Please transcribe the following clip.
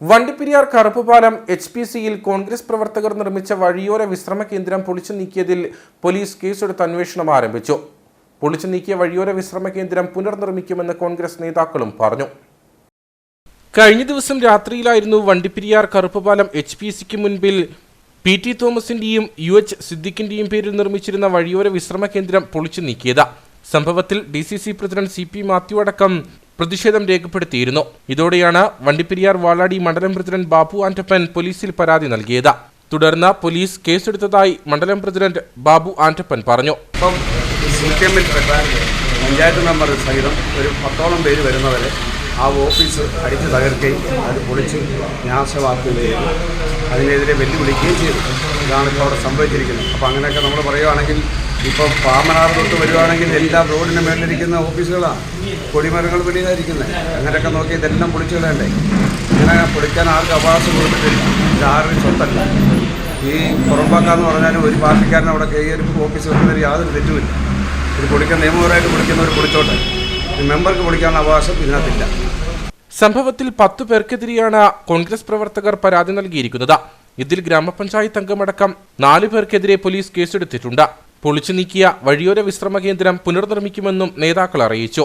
Vandiperiyar Karuppupalam H P സിയിൽ കോൺഗ്രസ് പ്രവർത്തകർ നിർമ്മിച്ച വഴിയോര വിശ്രമ കേന്ദ്രം പൊളിച്ചു നീക്കിയതിൽ പോലീസ് കേസെടുത്ത് അന്വേഷണം ആരംഭിച്ചു. പൊളിച്ചു നീക്കിയ വഴിയോര വിശ്രമ കേന്ദ്രം പുനർനിർമ്മിക്കുമെന്ന് കോൺഗ്രസ് നേതാക്കളും പറഞ്ഞു. കഴിഞ്ഞ ദിവസം രാത്രിയിലായിരുന്നു വണ്ടിപ്പെരിയാർ കറുപ്പുപാലം എച്ച് പി സിക്ക് മുൻപിൽ പി ടി തോമസിന്റെയും യു എച്ച് സിദ്ദിഖിന്റെയും പേരിൽ നിർമ്മിച്ചിരുന്ന വഴിയോര വിശ്രമ കേന്ദ്രം പൊളിച്ചു നീക്കിയത്. സംഭവത്തിൽ D C C president C P Mathew അടക്കം പ്രതിഷേധം രേഖപ്പെടുത്തിയിരുന്നു. ഇതോടെയാണ് വണ്ടിപ്പെരിയാർ വാളാടി മണ്ഡലം പ്രസിഡന്റ് ബാബു ആന്റപ്പൻ പോലീസിൽ പരാതി നൽകിയത്. തുടർന്ന് പോലീസ് കേസെടുത്തതായി മണ്ഡലം പ്രസിഡന്റ് ബാബു ആന്റപ്പൻ പറഞ്ഞു. പഞ്ചായത്ത് മെമ്പർ സഹിതം ഒരു പത്തോളം പേര് വരുന്നവരെ ആ ഓഫീസ് അടിച്ച് തകർക്കുകയും അത് പൊളിച്ച് നാശമാക്കുകയും ചെയ്തു അതിനെതിരെ വെല്ലുവിളിക്കുകയും ചെയ്തു. ഇതാണ് ഇപ്പോൾ അവിടെ സംഭവിച്ചിരിക്കുന്നത്. അപ്പോൾ അങ്ങനെയൊക്കെ നമ്മൾ പറയുവാണെങ്കിൽ ഇപ്പോൾ പാമനാർ തൊട്ട് വരുവാണെങ്കിൽ എല്ലാം റോഡിന് മേളിലിരിക്കുന്ന ഓഫീസുകളാണ് കൊടിമരങ്ങൾ വെളിയിലായിരിക്കുന്നത് അങ്ങനെയൊക്കെ നോക്കി ഇതെല്ലാം പൊളിച്ചു കളയണ്ടേ ഇങ്ങനെ പൊളിക്കാൻ ആർക്കും അവകാശം കൊടുത്തിട്ടില്ല. ഇത് ആരുടെ സ്വത്തല്ല. ഈ പുറമ്പാക്കാന്ന് പറഞ്ഞാലും ഒരു പാർട്ടിക്കാരൻ അവിടെ കയറി ഓഫീസ് വെക്കുന്നതിൽ യാതൊരു തെറ്റുമില്ല. ഇത് പൊളിക്കാൻ നിയമപരമായിട്ട് പൊളിക്കുന്നവർ പൊളിച്ചോട്ടെ. മെമ്പർക്ക് പൊളിക്കാനുള്ള അവകാശം ഇതിനകത്തില്ല. സംഭവത്തിൽ പത്തു പേർക്കെതിരെയാണ് കോൺഗ്രസ് പ്രവർത്തകർ പരാതി നൽകിയിരിക്കുന്നത്. ഇതിൽ ഗ്രാമപഞ്ചായത്ത് അംഗമടക്കം നാലു പേർക്കെതിരെ പോലീസ് കേസെടുത്തിട്ടുണ്ട്. പൊളിച്ചു നീക്കിയ വഴിയോര വിശ്രമ കേന്ദ്രം പുനർനിർമ്മിക്കുമെന്നും നേതാക്കൾ അറിയിച്ചു